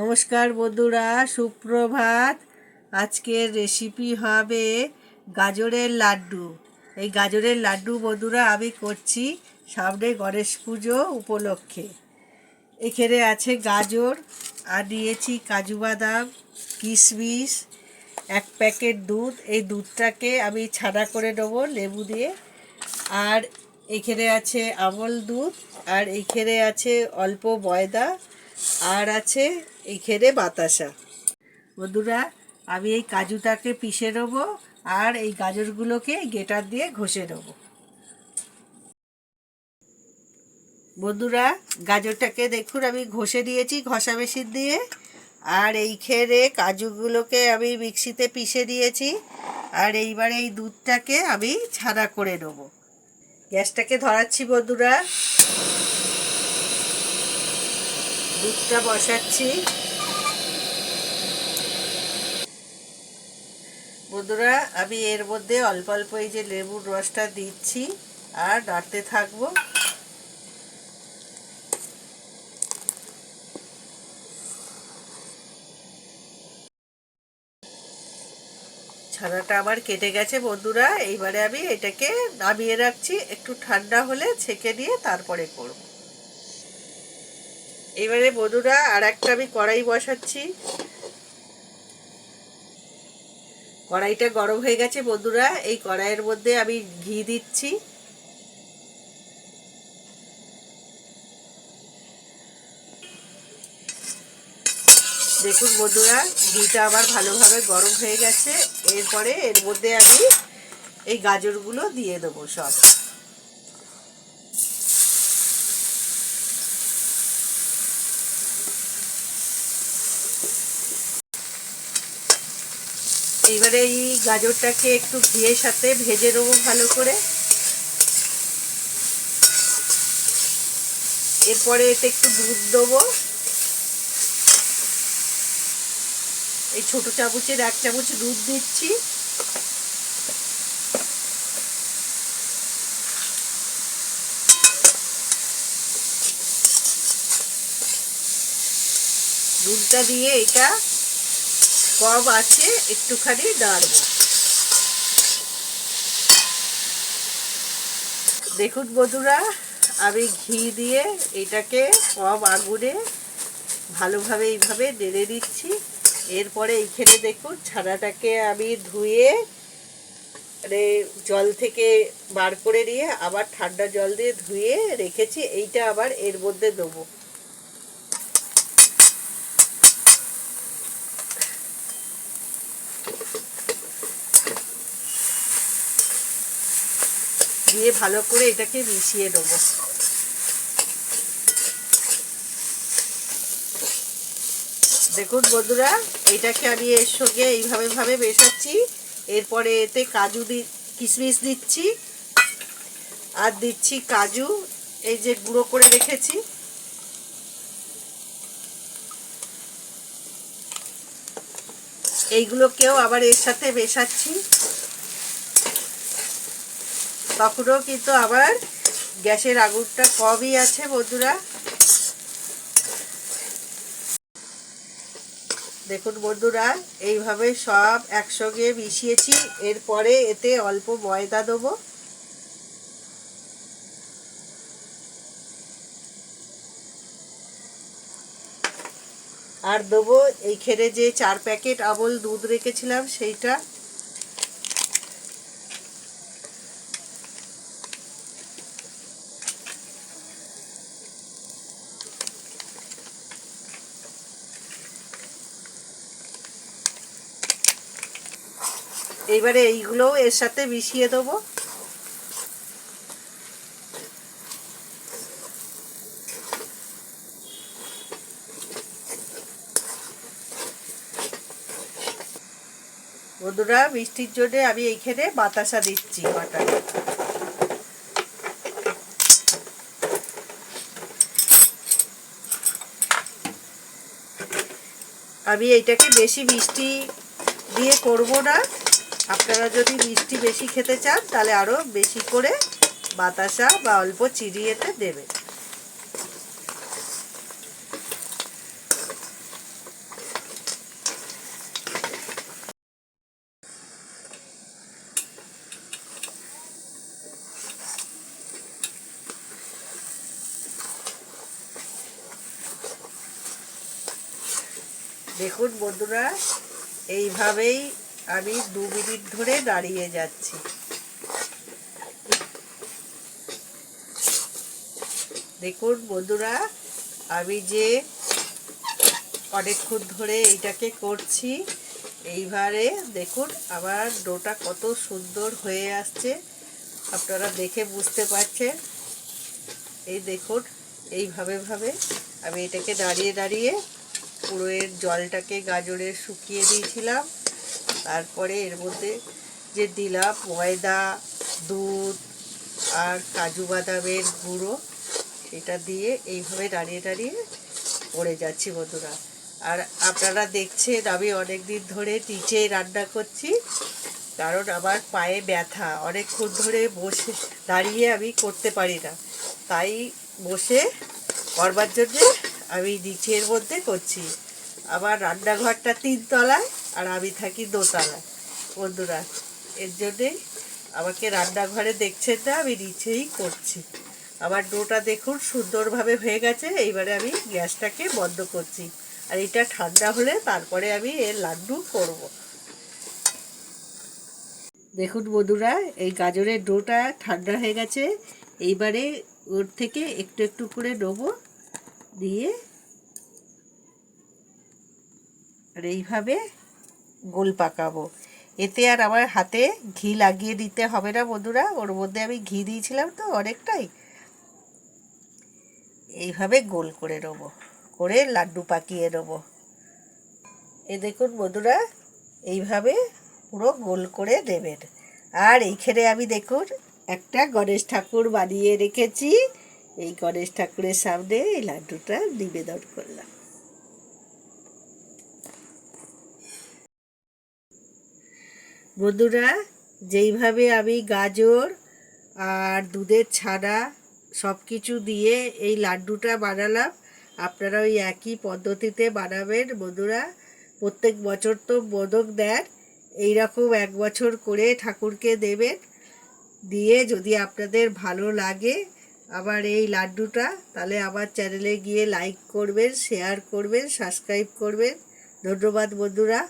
নমস্কার বন্ধুরা, সুপ্রভাত। আজকের রেসিপি হবে গাজরের লাড্ডু। এই গাজরের লাড্ডু বন্ধুরা, আমি করছি সামনে গণেশ পুজো উপলক্ষে। এখানে আছে গাজর, আর নিয়েছি কাজু বাদাম, কিশমিশ, এক প্যাকেট দুধ। এই দুধটাকে আমি ছানা করে নেব লেবু দিয়ে। আর এখানে আছে আমল দুধ, আর এখানে আছে অল্প ময়দা। আর আছে এইখানে বাতাসা। বন্ধুরা, আমি এই কাজুটাকে পিষে নেব আর এই গাজরগুলোকে গেটার দিয়ে ঘষে নেব। বন্ধুরা, গাজরটাকে দেখুন, আমি ঘষে দিয়েছি ঘষা মেশিন দিয়ে। আর এইখানে কাজুগুলোকে আমি মিক্সিতে পিষে দিয়েছি। আর এইবার এই দুধটাকে আমি ছানা করে নেব। গ্যাসটাকে ধরাচ্ছি, বন্ধুরা। দুধটা বসাচ্ছি। বন্ধুরা, আমি এর মধ্যে অল্প অল্প এই যে লেবুর রসটা দিচ্ছি আর নাড়তে থাকব। ছানাটা আমার কেটে গেছে বন্ধুরা, এইবারে আমি এটাকে নামিয়ে রাখছি, একটু ঠান্ডা হলে ছেঁকে দিয়ে তারপরে করব। এবারে বন্ধুরা আর একটা আমি কড়াই বসাচ্ছি। কড়াইটা গরম হয়ে গেছে বন্ধুরা, এই কড়াইয়ের মধ্যে আমি ঘি দিচ্ছি। দেখুন বন্ধুরা, ঘিটা আবার ভালোভাবে গরম হয়ে গেছে। এরপরে এর মধ্যে আমি এই গাজরগুলো দিয়ে দেবো সব। এইবারে এই গাজরটাকে একটু ঘিয়ের সাথে ভেজে দেবো ভালো করে। এরপরে এতে একটু দুধ দেবো। এই ছোট চামচের এক চামচ দুধ দিচ্ছি। দুধটা দিয়ে এটা কম আছে, একটুখানি নাড়ব। দেখুন বন্ধুরা, আমি ঘি দিয়ে এটাকে কম আগুনে ভালোভাবে এইভাবে নেড়ে দিচ্ছি। এরপরে এইখানে দেখুন, ছানাটাকে আমি ধুয়ে মানে জল থেকে বার করে নিয়ে আবার ঠান্ডা জল দিয়ে ধুয়ে রেখেছি। এইটা আবার এর মধ্যে দেবো। দিয়ে ভালো করে এটাকে মিশিয়ে দেবো দেখুন বন্ধুরা, এটাকে আমি এর সঙ্গে এইভাবে ভাবে মেশাচ্ছি। এরপরে এতে কাজু দি, কিশমিশ দিচ্ছি। আর দিচ্ছি কাজু, এই যে গুঁড়ো করে রেখেছি। এইগুলোকেও আবার এর সাথে মেশাচ্ছি। তখনও কিন্তু আবার গ্যাসের আগুনটা কমই আছে, বন্ধুরা। দেখুন বন্ধুরা, এইভাবে সব একসঙ্গে মিশিয়েছি। এরপরে এতে অল্প ময়দা দেবো। আর দেবো এইখানে যে চার প্যাকেট আমল দুধ রেখেছিলাম, সেইটা। এইবারে এইগুলোও এর সাথে মিশিয়ে দেবো। বন্ধুরা, মিষ্টির জন্য আমি এইখানে বাতাসা দিচ্ছি বাটার আমি এইটাকে বেশি মিষ্টি দিয়ে করব না। আপনারা যদি মিষ্টি বেশি খেতে চান, তাহলে আরও বেশি করে বাতাসা বা অল্প চিড়িয়েতে দেবে দেখুন বন্ধুরা, এইভাবেই আমি দু মিনিট ধরে দাঁড়িয়ে যাচ্ছি। দেখুন বন্ধুরা, আমি যে অনেকক্ষণ ধরে এইটাকে করছি, এইবারে দেখুন আমার ডোটা কত সুন্দর হয়ে আসছে। আপনারা দেখে বুঝতে পারছেন। এই দেখুন, এইভাবে ভাবে আমি এটাকে দাঁড়িয়ে দাঁড়িয়ে পুরো এর জলটাকে গাজরে শুকিয়ে দিয়েছিলাম। তারপরে এর মধ্যে যে দিলাম ময়দা, দুধ আর কাজু বাদামের গুঁড়ো সেটা দিয়ে এইভাবে দাঁড়িয়ে দাঁড়িয়ে পড়ে যাচ্ছি বন্ধুরা। আর আপনারা দেখছেন, আমি অনেক দিন ধরে নিচেই রান্না করছি, কারণ আমার পায়ে ব্যথা। অনেকক্ষণ ধরে বসে, দাঁড়িয়ে আমি করতে পারি না। তাই বসে করবার জন্যে আমি নিচের মধ্যে করছি। আমার রান্নাঘরটা তিনতলায় আর আমি থাকি দোতলায়। বন্ধুরা, এর জন্যেই আমাকে রান্নাঘরে দেখছেন না, আমি নিচেই করছি আমার ডোটা দেখুন সুন্দরভাবে হয়ে গেছে, এইবারে আমি গ্যাসটাকে বন্ধ করছি। আর এটা ঠান্ডা হলে তারপরে আমি এর লাড্ডু করব। দেখুন বন্ধুরা, এই গাজরের ডোটা ঠান্ডা হয়ে গেছে, এইবারে ওর থেকে একটু একটু করে নেব, দিয়ে আর এইভাবে গোল পাকাবো। এতে আর আমার হাতে ঘি লাগিয়ে দিতে হবে না বন্ধুরা, ওর মধ্যে আমি ঘি দিয়েছিলাম তো অনেকটাই। এইভাবে গোল করে নেব, করে লাড্ডু পাকিয়ে নেব। এ দেখুন বন্ধুরা, এইভাবে পুরো গোল করে দেবেন আর এইখানে আমি দেখুন, একটা গণেশ ঠাকুর বানিয়ে রেখেছি। এই গণেশ ঠাকুরের সামনে এই লাড্ডুটা নিবেদন করলাম। বন্ধুরা, যেইভাবে আমি গাজর আর দুধের ছানা সব কিছু দিয়ে এই লাড্ডুটা বানালাম, আপনারা ওই একই পদ্ধতিতে বানাবেন বন্ধুরা। প্রত্যেক বছর তো মোদক দেন, এইরকম এক বছর করে ঠাকুরকে দেবেন। দিয়ে যদি আপনাদের ভালো লাগে আবার এই লাড্ডুটা, তাহলে আমার চ্যানেলে গিয়ে লাইক করবেন, শেয়ার করবেন, সাবস্ক্রাইব করবেন। ধন্যবাদ বন্ধুরা।